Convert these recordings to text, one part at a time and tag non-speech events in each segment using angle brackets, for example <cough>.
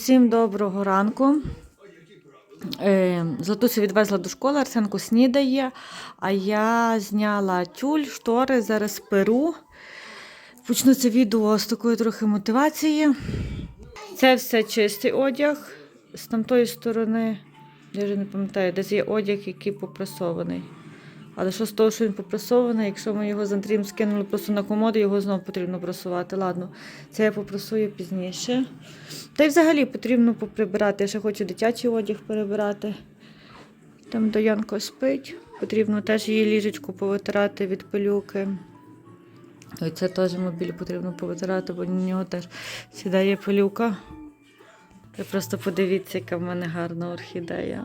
Усім доброго ранку. Е, Златусю відвезла до школи, Арсенко снідає, а я зняла тюль, штори, зараз перу. Почну це відео з такої трохи мотивації. Це все чистий одяг. З тамтої сторони, я вже не пам'ятаю, десь є одяг, який попрасований. Але що з того, що він попрасований, якщо ми його з Андрієм скинули просто на комоду, його знову потрібно прасувати. Ладно, це я попрасую пізніше. Та й взагалі потрібно поприбирати. Я ще хочу дитячий одяг перебирати. Там Доянко спить. Потрібно теж її ліжечку повитирати від пилюки. І це теж мобіль потрібно повитирати, бо на нього теж сідає пилюка. Ви просто подивіться, яка в мене гарна орхідея.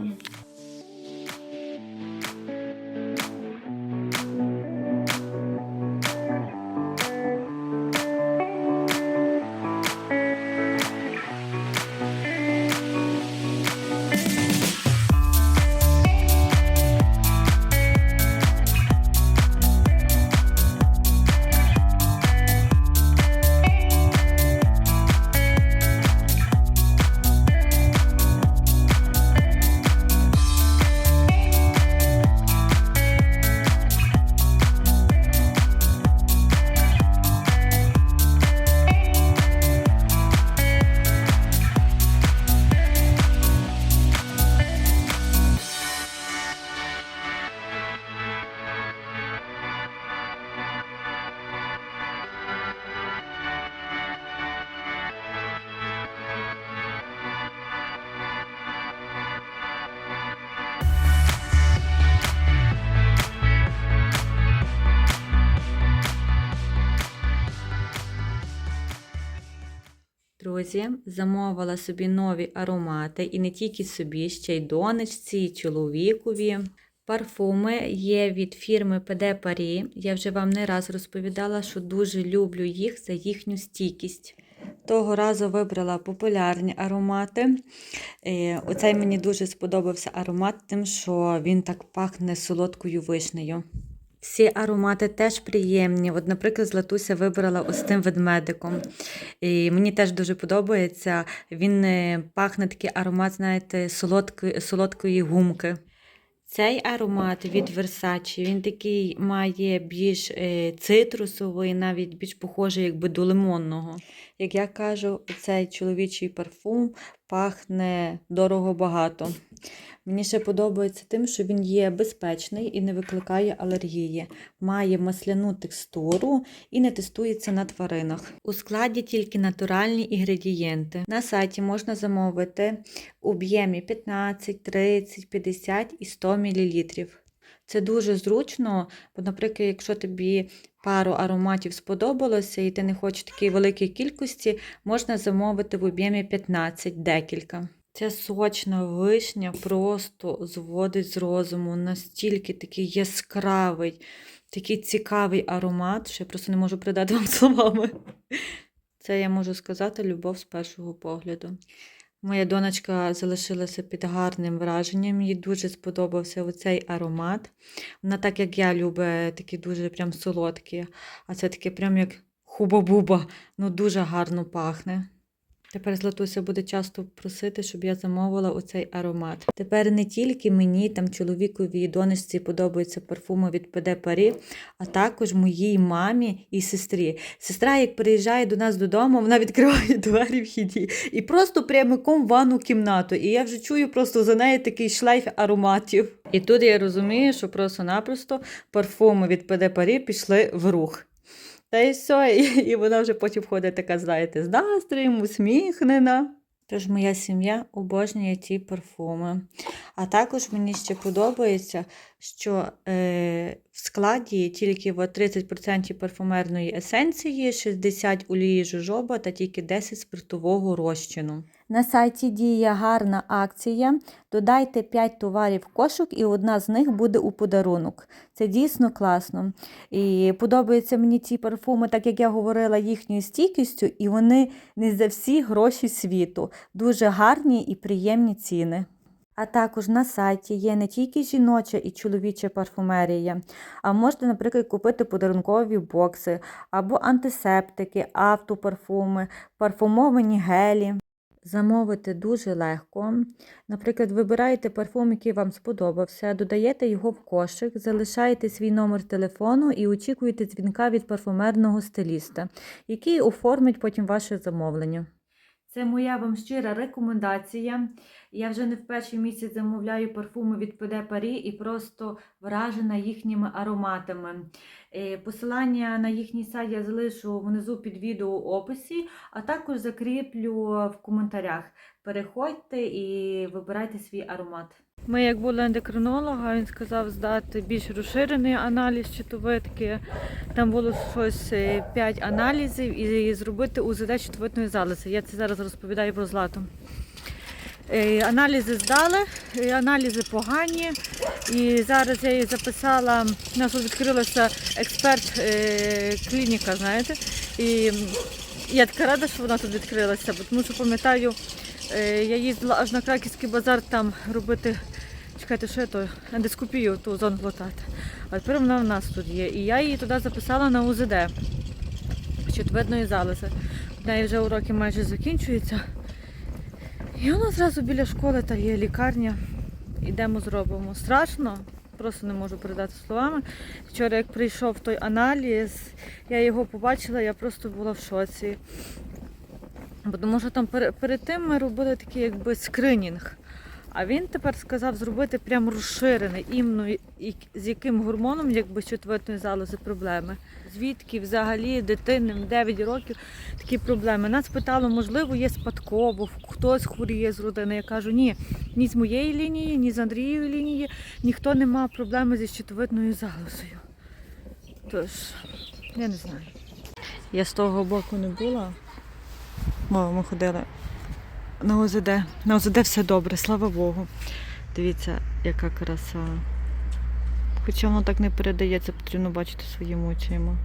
Друзі, замовила собі нові аромати і не тільки собі, ще й донечці, і чоловікові. Парфуми є від фірми PD Paris. Я вже вам не раз розповідала, що дуже люблю їх за їхню стійкість. Того разу вибрала популярні аромати. Е, Оцей мені дуже сподобався аромат, тим, що він так пахне солодкою вишнею. Всі аромати теж приємні. От, наприклад, Златуся вибрала ось тим ведмедиком. І мені теж дуже подобається. Він е, пахне такий аромат, знаєте, солодкої, солодкої гумки. Цей аромат від Versace, він такий має більш е, цитрусовий, навіть більш похожий якби до лимонного. Як я кажу, цей чоловічий парфум пахне дорого багато. Мені ще подобається тим, що він є безпечний і не викликає алергії, має масляну текстуру і не тестується на тваринах. У складі тільки натуральні інгредієнти. На сайті можна замовити в об'ємі 15, 30, 50 і 100 мл. Це дуже зручно, бо, наприклад, якщо тобі пару ароматів сподобалося і ти не хочеш такої великої кількості, можна замовити в об'ємі 15 декілька. Ця сочна вишня просто зводить з розуму, настільки такий яскравий, такий цікавий аромат, що я просто не можу передати вам <laughs> словами. Це я можу сказати любов з першого погляду. Моя донечка залишилася під гарним враженням, їй дуже сподобався оцей аромат. Вона, так як я любить, такі дуже прям солодкі, а це таке прям як хуба-буба, ну дуже гарно пахне. Тепер Златуся буде часто просити, щоб я замовила оцей аромат. Тепер не тільки мені, там чоловікові і донечці подобаються парфуми від PD Paris, а також моїй мамі і сестрі. Сестра, як приїжджає до нас додому, вона відкриває <laughs> двері вхіді і просто прямиком в ванну кімнату. І я вже чую просто за нею такий шлейф ароматів. І тут я розумію, що просто-напросто парфуми від PD Paris пішли в рух. Та і все, і, і вона вже потім ходить така, знаєте, з настроєм, усміхнена. Тож моя сім'я обожнює ті парфуми. А також мені ще подобається, що е, в складі тільки от 30% парфумерної есенції, 60 олії жожоба та тільки 10% спиртового розчину. На сайті діє гарна акція. Додайте 5 товарів в кошик, і одна з них буде у подарунок. Це дійсно класно. І подобаються мені ці парфуми, так як я говорила, їхньою стійкістю, і вони не за всі гроші світу. Дуже гарні і приємні ціни. А також на сайті є не тільки жіноча і чоловіча парфумерія, а можна, наприклад, купити подарункові бокси або антисептики, автопарфуми, парфумовані гелі. Замовити дуже легко. Наприклад, вибираєте парфум, який вам сподобався, додаєте його в кошик, залишаєте свій номер телефону і очікуєте дзвінка від парфумерного стиліста, який оформить потім ваше замовлення. Це моя вам щира рекомендація. Я вже не в перший місяць замовляю парфуми від ПД Парі і просто вражена їхніми ароматами. Е, Посилання на їхній сайт я залишу внизу під відео у описі, а також закріплю в коментарях. Переходьте і вибирайте свій аромат. Ми, як були ендокринолога, він сказав здати більш розширений аналіз щитовидки. Там було щось 5 аналізів і зробити УЗД щитовидної залози. Я це зараз розповідаю про злату. Е, Аналізи здали, е, аналізи погані. І зараз я її записала. У нас відкрилася експерт е, клініка, знаєте. І я така рада, що вона тут відкрилася, тому що пам'ятаю, е, я їздила аж на Краківський базар там робити, чекайте, що я то, ендоскопію ту зону глотати. А тепер вона в нас тут є. І я її туди записала на УЗД щитовидної залози. В неї вже уроки майже закінчуються. І воно зразу біля школи та є лікарня. Ідемо зробимо. Страшно, просто не можу передати словами. Вчора, як прийшов той аналіз, я його побачила, я просто була в шоці. Бо Тому що там перед тим ми робили такий якби скринінг. А він тепер сказав зробити прям розширений, іменно і- і з яким гормоном, якби щитовидної залози проблеми. Звідки взагалі дитини в 9 років такі проблеми. Нас питало, можливо, є спадково, хтось хворіє з родини. Я кажу, ні, ні з моєї лінії, ні з Андрієвої лінії ніхто не мав проблеми зі щитовидною залозою. Тож, я не знаю. Я з того боку не була. Мама, ми ходили на ОЗД. На ОЗД все добре, слава Богу. Дивіться, яка краса. Хоча воно так не передається, потрібно бачити своїми очима.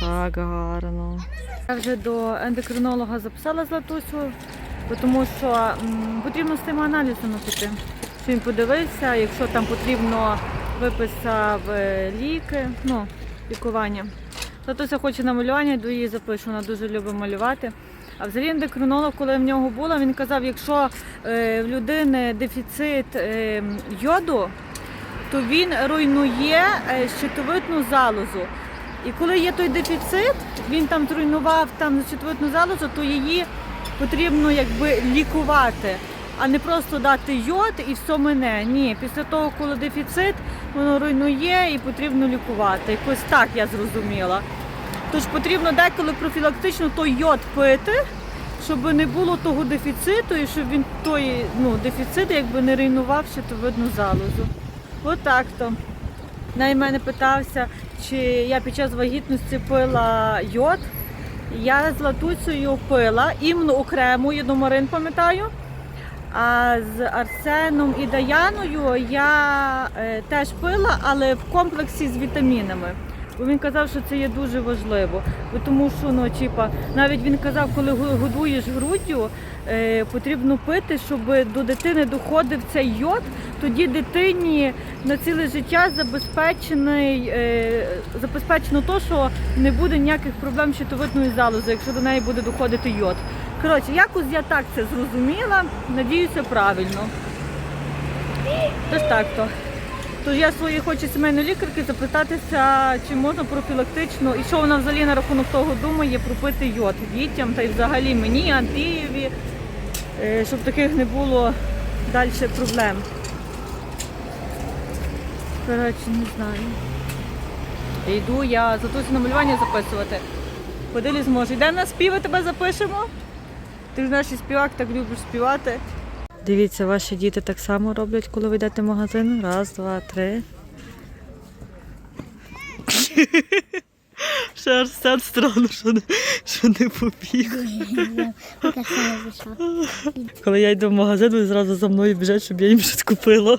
Так гарно. Я вже до ендокринолога записала Златусю, тому що потрібно з тим аналізом піти. Щоб Він подивився, якщо там потрібно, виписав е, ліки, ну, лікування. Златуся хоче на малювання, йду її запишу, вона дуже любить малювати. А взагалі ендокринолог, коли в нього була, він казав, якщо е, в людини дефіцит е, йоду, то він руйнує е, щитовидну залозу. І коли є той дефіцит, він там зруйнував там щитовидну залозу, то її потрібно якби лікувати, а не просто дати йод і все мене. Ні, після того, коли дефіцит, воно руйнує і потрібно лікувати. Якось так я зрозуміла. Тож потрібно деколи профілактично той йод пити, щоб не було того дефіциту і щоб він той ну, дефіцит якби не руйнував щитовидну залозу. Отак то. Най мене питався, чи я під час вагітності пила йод. Я з латуцею пила, іменно окремо, єдномарин пам'ятаю. А з Арсеном і Даяною я е, теж пила, але в комплексі з вітамінами. Він казав, що це є дуже важливо. Тому що ну, типа, навіть він казав, коли годуєш груддю, е, потрібно пити, щоб до дитини доходив цей йод, тоді дитині на ціле життя забезпечений, е, забезпечено то, що не буде ніяких проблем з щитовидною залозою, якщо до неї буде доходити йод. Коротше, якось я так це зрозуміла, надіюся, правильно. Тож так то. Тож я своєї хочу сімейної лікарки запитатися, чи можна профілактично, і що вона взагалі на рахунок того думає пропити йод дітям та й взагалі мені, Андрієві, е, щоб таких не було далі проблем. Коротше, не знаю. Йду я затусь на малювання записувати. Подивлюсь, зможе. Йде на співи, тебе запишемо. Ти ж наш співак, так любиш співати. Дивіться, ваші діти так само роблять, коли ви йдете в магазин. Раз, два, три. <laughs> Ще Арсен странно, що не, що не побіг. Коли я йду в магазин, вони зразу за мною біжать, щоб я їм щось купила.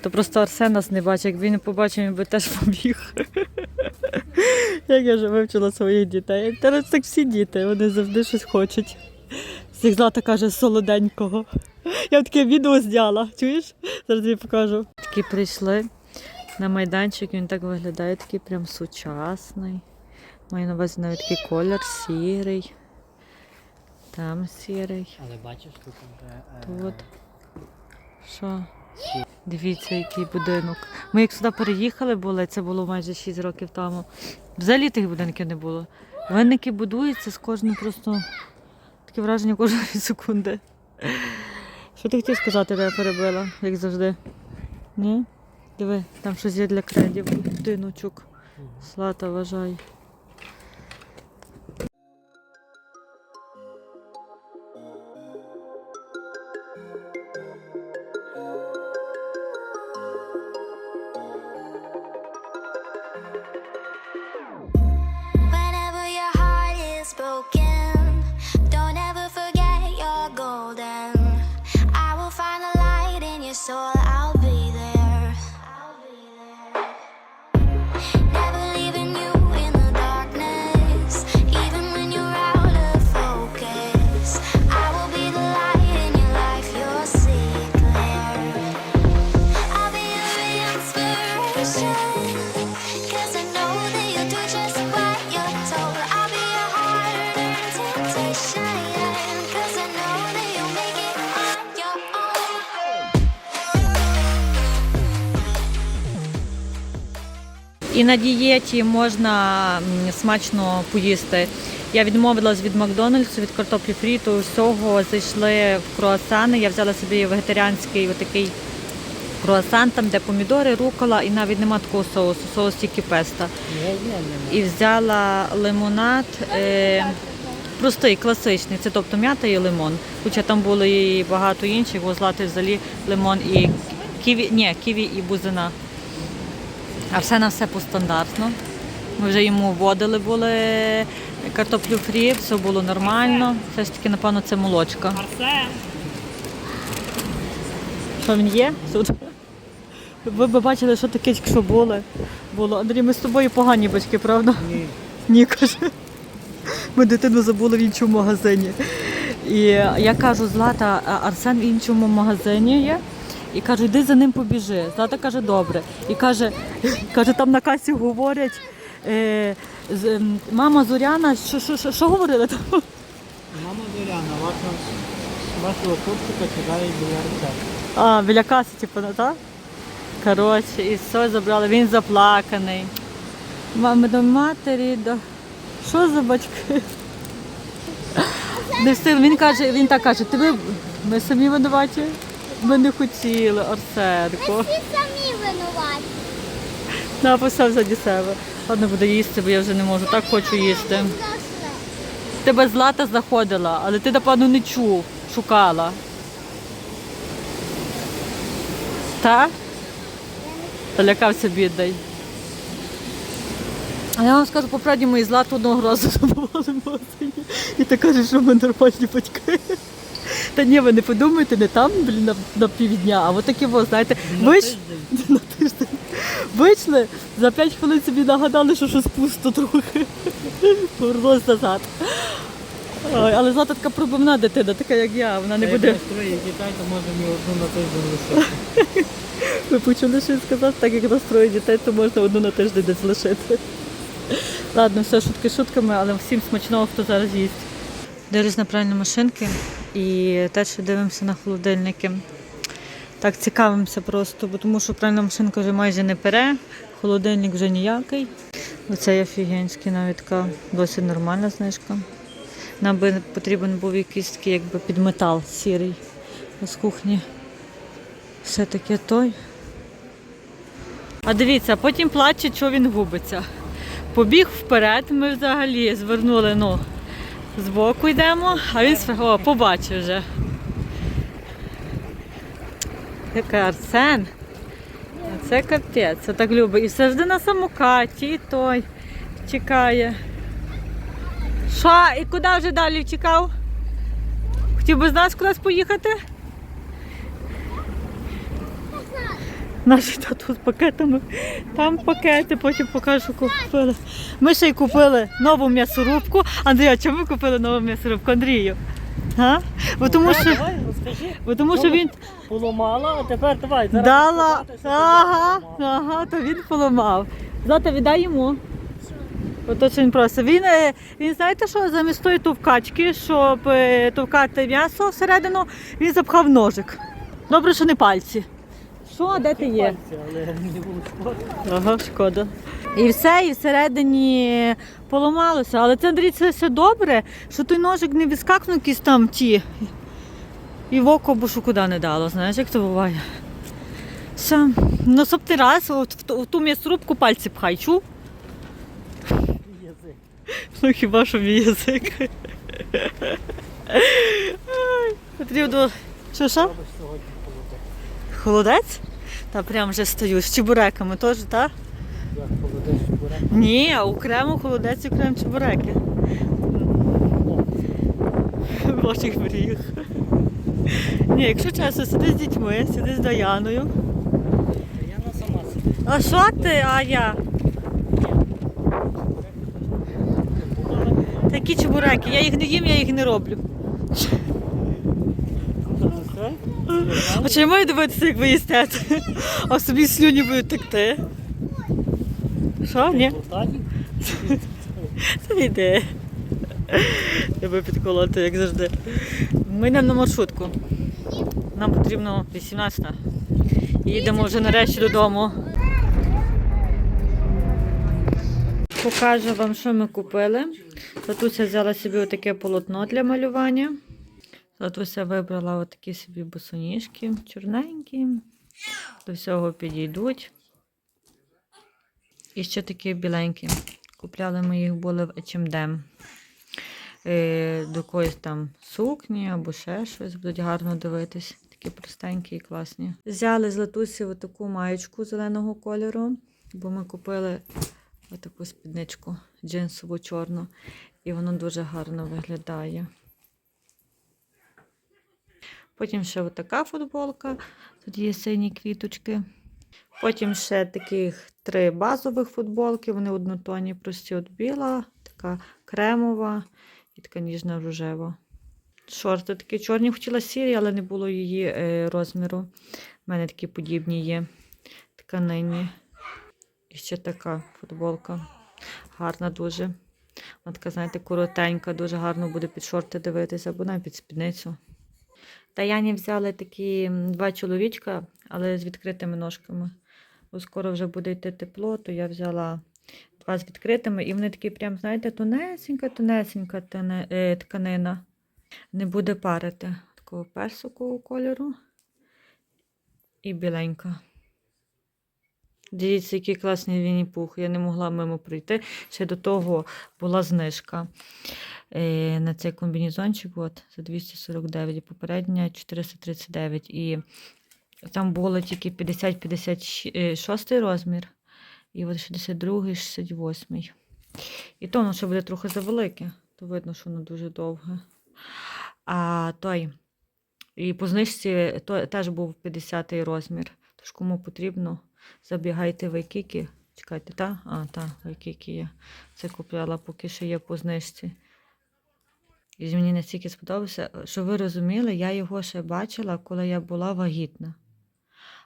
То просто Арсен нас не бачить, як він не побачив, він би теж побіг. <laughs> Як я вже вивчила своїх дітей. Та так всі діти, вони завжди щось хочуть. Всіх злата каже солоденького. Я таке відео зняла, чуєш? Зараз тобі покажу. Такі прийшли на майданчик, він так виглядає, такий прям сучасний. Маю на увазі навіть такий колір сірий. Там сірий. Але бачиш, тут вже. е, Тут. Що? Дивіться, який будинок. Ми як сюди переїхали були, це було майже 6 років тому. Взагалі тих будинків не було. Винники будуються з кожним просто таке враження кожної <laughs> секунди. Що ти хотів сказати, де я перебила, як завжди? Ні? Диви, там щось є для кредів. Диночок. Слата, вважай. І на дієті можна смачно поїсти. Я відмовилась від Макдональдсу, від картоплі фрі, то всього зайшли в круасани. Я взяла собі вегетаріанський отакий круасан, там де помідори, рукола, і навіть нема такого соусу, соус тільки песта. І взяла лимонад. Е, Простий, класичний, це тобто м'ята і лимон. Хоча там було і багато інших, бо злати взагалі лимон і ківі, ні, ківі і бузина. А все на все постандартно. Ми вже йому вводили були картоплю фрі, все було нормально. Все ж таки, напевно, це молочка. Що він є? Тут. Ви б бачили, що таке, що було. було. Андрій, ми з тобою погані батьки, правда? Ні. Ні, каже. Ми дитину забули в іншому магазині. І я кажу, Злата, Арсен в іншому магазині є. І кажу, йди за ним побіжи. Злата каже, добре. І каже, <laughs> каже там на касі говорять. Е, з- ем, мама Зоряна, що, що, що, що говорили там? Мама Зоряна, ваша, вашого хлопчика чекає біля рецепту. А, біля каси, типу, ну, так? Коротше, і все забрали, він заплаканий. Мами до матері, до. Що за батьки? Не встиг. Він каже, він так каже, тебе ми самі винуваті? Ми не хотіли, Арсенко. Всі самі винуваті. <laughs> Написав заді себе. Ладно, буду їсти, бо я вже не можу. Так хочу їсти. Тебе злата заходила, але ти, напевно, не чув, шукала. Так? Залякався бідний. А я вам скажу, по правді мої злату одного разу <laughs> забували магазині. І ти кажеш, що ми нормальні батьки. Та ні, ви не подумайте, не там, блін, на, на півдня, а от такі, во, знаєте, ви ж <laughs> на тиждень. Вийшли, за 5 хвилин собі нагадали, що щось пусто трохи. Повернулась назад. Ой, але Злата така пробивна дитина, така як я, вона не Та буде. як нас троє дітей, то може мені одну на тиждень лишити. <laughs> Ви почули, що він сказав, так як нас троє дітей, то можна одну на тиждень десь лишити. Ладно, все шутки шутками, але всім смачного, хто зараз їсть. Дивлюсь на правильні машинки і теж дивимося на холодильники. Так цікавимося просто, бо тому що пральна машинка вже майже не пере, холодильник вже ніякий. Оцей офігенський навіть досить нормальна знижка. Нам би потрібен був якийсь такий якби під метал сірий з кухні. Все таки той. А дивіться, потім плаче, що він губиться. Побіг вперед, ми взагалі звернули, ну, збоку йдемо, а він о, побачив вже. Який Арсен. Це капець, це так любить. І завжди на самокаті, і той чекає. Що, і куди вже далі втікав? Хотів би з нас кудись поїхати? Наші тату з пакетами. Там пакети, потім покажу, купили. Ми ще й купили нову м'ясорубку. Андрія, чому ми купили нову м'ясорубку? Андрію? А? Бо тому що, Давай, розкажи. бо тому що він Поламала, а тепер давай. зараз дала. розказати, що Ага, поламала. ага, то він поламав. Злата, віддай йому. Ото що він просить. Він, е, він знаєте, що замість тої товкачки, щоб е, товкати м'ясо всередину, він запхав ножик. Добре, що не пальці. Що, де ти є? Але не було шкода. Ага, шкода. І все, і всередині поламалося. Але це Андрій, це все добре, що той ножик не відскакнув якісь там ті. І в око бо що куди не дало, знаєш, як це буває. Все. Ну, ти раз, от в, ту- в ту м'ясорубку пальці пхай, чув? Язик. Ну хіба що мій язик. Потрібно. Що що? Холодець. Та прям вже стою з чебуреками теж, так? Холодець бурек. Ні, окремо холодець окремо чебуреки. Ваших мріях. Ні, якщо чесно, сиди з дітьми, сиди з Даяною. Яна сама сидить. А що ти, а я? Такі чебуреки, я їх не їм, я їх не роблю. А я маю дивитися, як ви їсте? А собі слюні будуть текти. Що? Ні? Не йде. Тебе підколоти, як завжди. Ми йдемо на маршрутку. Нам потрібно 18. Їдемо вже нарешті додому. Покажу вам, що ми купили. Татуся взяла собі отаке полотно для малювання. Татуся вибрала отакі собі босоніжки, чорненькі. До всього підійдуть. І ще такі біленькі. Купляли ми їх були в H&M. Е, До якоїсь там сукні або ще щось, будуть гарно дивитись. Такі простенькі і класні. Взяли з Латусі таку маєчку зеленого кольору, бо ми купили отаку спідничку джинсову чорну, і воно дуже гарно виглядає. Потім ще отака футболка, тут є сині квіточки. Потім ще таких три базових футболки, вони однотонні, прості от біла, така кремова і така ніжна рожева. Шорти такі чорні, хотіла сірі, але не було її е, розміру. У мене такі подібні є тканині. І ще така футболка. Гарна дуже. Вона така, знаєте, коротенька, дуже гарно буде під шорти дивитися, або навіть під спідницю. Таяні взяли такі два чоловічка, але з відкритими ножками. Бо скоро вже буде йти тепло, то я взяла два з відкритими, і вони такі, прям, знаєте, тонесенька, тонесенька е, тканина. Не буде парити такого персикового кольору і біленька. Дивіться, який класний Вінні-Пух. Я не могла мимо пройти. Ще до того була знижка на цей комбінезончик от, за 249, і попередня 439. І там було тільки 50-56 розмір, і от 62 68. І то воно ще буде трохи завелике, то видно, що воно дуже довге. А той, і по знижці то, теж був 50 розмір. Тож кому потрібно, забігайте в Айкікі. Чекайте, та? А, та, в є. Це купляла, поки що є по знижці. І мені настільки сподобався, що ви розуміли, я його ще бачила, коли я була вагітна.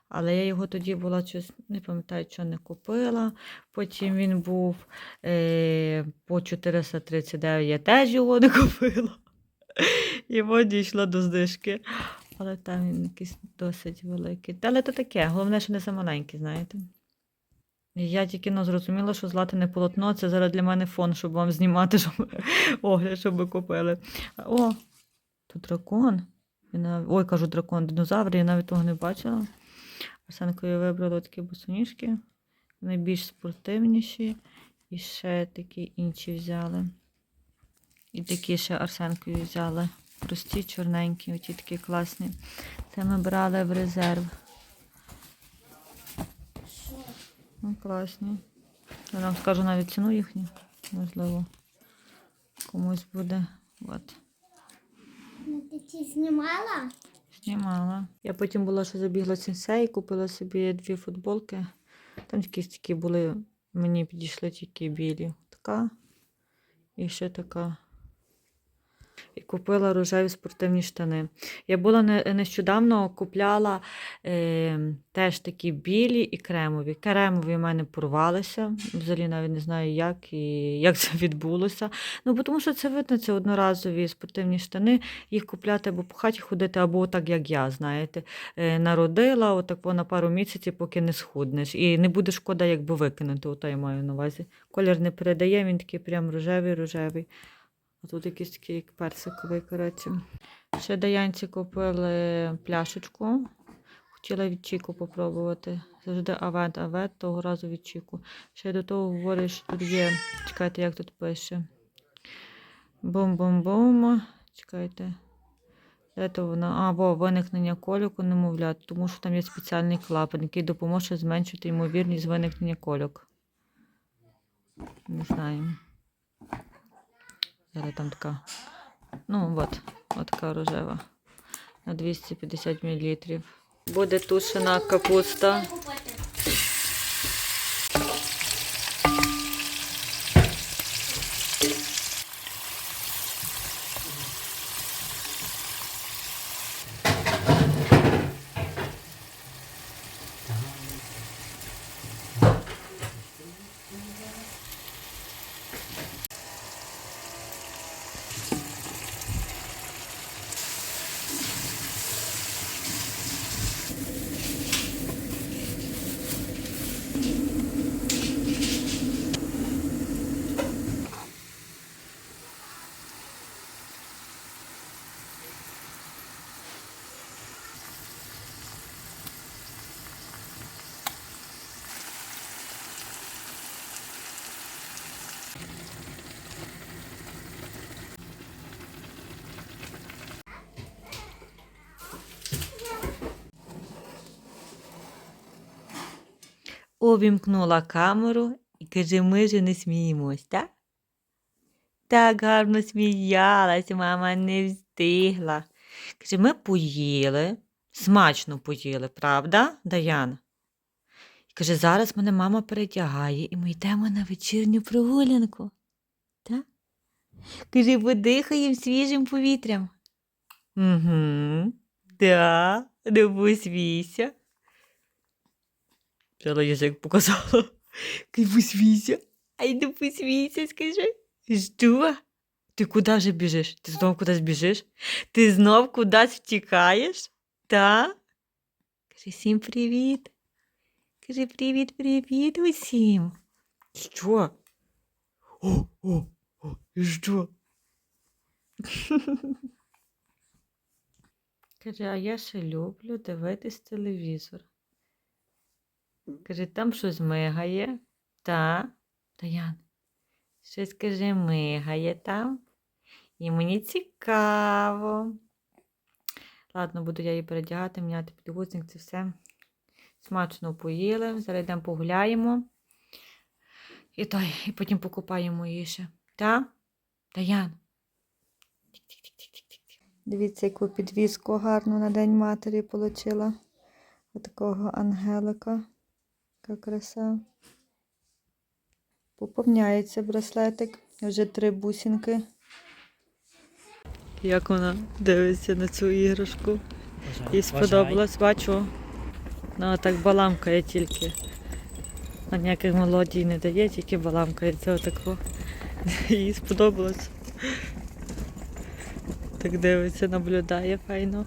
Але я його тоді була щось, не пам'ятаю, що не купила. Потім він був е, по 439, я теж його не <laughs> купила. І от дійшла до знижки. Але там він якийсь досить великий. Але то таке, головне, що не замаленький, знаєте. Я тільки ну, зрозуміла, що златане полотно це зараз для мене фон, щоб вам знімати, щоб <laughs> огляд, щоб ви купили. О, тут дракон. Я нав- Ой, кажу дракон, динозавр, я навіть того не бачила. Арсенкою вибрала такі босоніжки, найбільш спортивніші. І ще такі інші взяли. І такі ще Арсенкою взяли. Прості, чорненькі, оті такі класні. Це ми брали в резерв. Ну, класні. Я вам скажу навіть ціну їхню. Можливо, комусь буде. От. Ти ці знімала? Знімала. Я потім була, що забігла сенсей, купила собі дві футболки. Там якісь такі були, мені підійшли тільки білі. Така і ще така. І купила рожеві спортивні штани. Я була нещодавно купляла е, теж такі білі і кремові. Кремові в мене порвалися. Взагалі навіть не знаю, як і як це відбулося. Ну, тому що це видно, це одноразові спортивні штани. Їх купляти або по хаті ходити, або так, як я, знаєте. Е, народила отак на пару місяців, поки не схуднеш. І не буде шкода, якби викинути, ото я маю на увазі. Колір не передає, він такий прям рожевий, рожевий. А тут якийсь такий як персиковий, коротше. Ще Даянці купили пляшечку. Хотіла від Чіку попробувати. Завжди авет, авет, того разу від Чіку. Ще до того говорю, що тут є. Чекайте, як тут пише. Бум-бум-бум. Чекайте. Де то вона? А, бо виникнення кольок у немовлят, тому що там є спеціальний клапан, який допоможе зменшити ймовірність виникнення кольок. Не знаю. Зараз там така. Ну, от, от така рожева. На 250 мл. Буде тушена капуста. Увімкнула камеру і каже, ми же не сміємось, так? Так гарно сміялась, мама не встигла. Каже, ми поїли, смачно поїли, правда, Даяна? І каже, зараз мене мама перетягає, і ми йдемо на вечірню прогулянку. Так? Каже, подихаємо свіжим повітрям. Угу. Да, не посмійся. Взяла язик показала. Кай посмійся. Ай, не посмійся, скажи. Що? Ти куди вже біжиш? Ти знов кудись біжиш? Ти знов кудись втікаєш? Та? Кажи всім привіт. Кажи привіт, привіт усім. Що? О, о, о, і що? <laughs> Каже, а я ще люблю дивитись телевізор. Каже, там щось мигає. Та, Таян, щось каже, мигає там. І мені цікаво. Ладно, буду я її передягати, міняти підгузник, це все. Смачно поїли. Зараз йдемо погуляємо. І той, і потім покупаємо її ще. Та? Таян. Дивіться, яку підвіску гарну на День матері отримала. Отакого ангелика. Яка краса. Поповняється браслетик. Вже три бусинки. Як вона дивиться на цю іграшку? Їй сподобалось, бачу. Вона так баламкає тільки. А ніяких мелодій не дає, тільки баламкає. Це отако. <laughs> Їй сподобалось. Так дивиться, наблюдає файно.